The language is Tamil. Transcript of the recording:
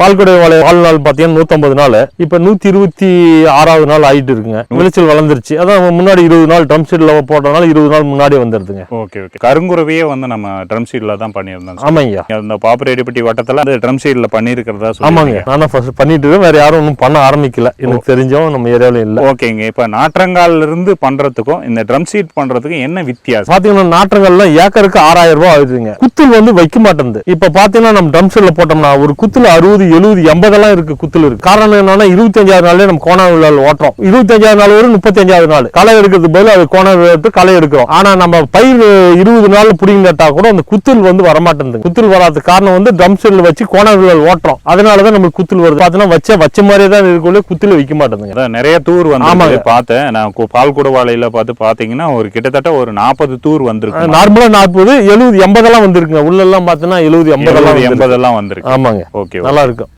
பால்குடை வாழை வாழ்நாள் பார்த்தீங்கன்னா நூற்றம்பது நாள். இப்போ நூற்றி இருபத்தி ஆறாவது நாள் ஆயிட்டு இருக்குங்க. விளைச்சல் வளர்ந்துருச்சு. அதான் முன்னாடி இருபது நாள் ட்ரம் ஷீட்டில் போட்டனால இருபது நாள் முன்னாடி வந்துடுதுங்க ஓகே ஓகே. கருங்குருவியே வந்து நம்ம ட்ரம் சீட்ல தான் பண்ணியிருந்தோம் ஆமாங்கய்யா அந்த பாப்பரேடிப்பட்டி வட்டத்துல அந்த ட்ரம் சீட்ல பண்ணியிருக்கிறதா ஆமாங்க. நான் தான் ஃபர்ஸ்ட் பண்ணிட்டு இருக்கேன். வேற யாரும் ஒன்றும் பண்ண ஆரம்பிக்கல. எனக்கு தெரிஞ்சவங்க நம்ம ஏரியாவில் இல்லை. ஓகேங்க. இப்ப நாற்றங்கால்ல இருந்து பண்றதுக்கும் இந்த ட்ரம் சீட் பண்றதுக்கும் என்ன வித்தியாசம்? பாத்தீங்கன்னா நாற்றங்கள்லாம் ஏக்கருக்கு ஆறாயிரம் ரூபாய் ஆகுதுங்க. குத்துல் வந்து வைக்க மாட்டேங்குது இப்ப பாத்தீங்கன்னா நம்ம ட்ரம் செல்ல போட்டோம்னா ஒரு குத்துல அறுபது எழுபது எண்பதெல்லாம் இருக்கு குத்துல இருக்கு. காரணம் என்னன்னா இருபத்தஞ்சாவது நாள்லயே நம்ம கோணா விழாவில் ஓட்டுறோம். இருபத்தஞ்சாவது நாள் வரும் முப்பத்தஞ்சாவது நாள். களை எடுக்கிறது பதில் அது கோணா விழாத்து களை எடுக்கிறோம். ஆனா நம்ம பயிர் இருபது நாள் புடிங்கி நட்டா கூட அந்த குத்தில் வந்து வரமாட்டேங்குது குத்தில் வராத காரணம் வந்து ட்ரம் செல் வச்சு கோணா விழாவில் ஓட்டுறோம். அதனாலதான் நமக்கு குத்தில் வருது. பாத்தீங்கன்னா வச்ச வச்ச மாதிரியே தான் இருக்குள்ள குத்தில் வைக்க மாட்டேங்குதுங்க அதான் நிறைய தூர் வந்து. பார்த்தேன். நான் பால்குட வாழையில பார்த்து பாத்தீங்கன்னா ஒரு கிட்டத்தட்ட ஒரு நாற்பது தூர் வந்திருக்கு. நார்மலா நாற்பது எழுபது எண்பதெல்லாம் வந்திருக்குங்க. உள்ள எல்லாம் பாத்தீங்கன்னா எழுபது எண்பதெல்லாம். எண்பதெல்லாம் வந்திருக்கு. ஆமாங்க. ஓகே. நல்லா இருக்கு.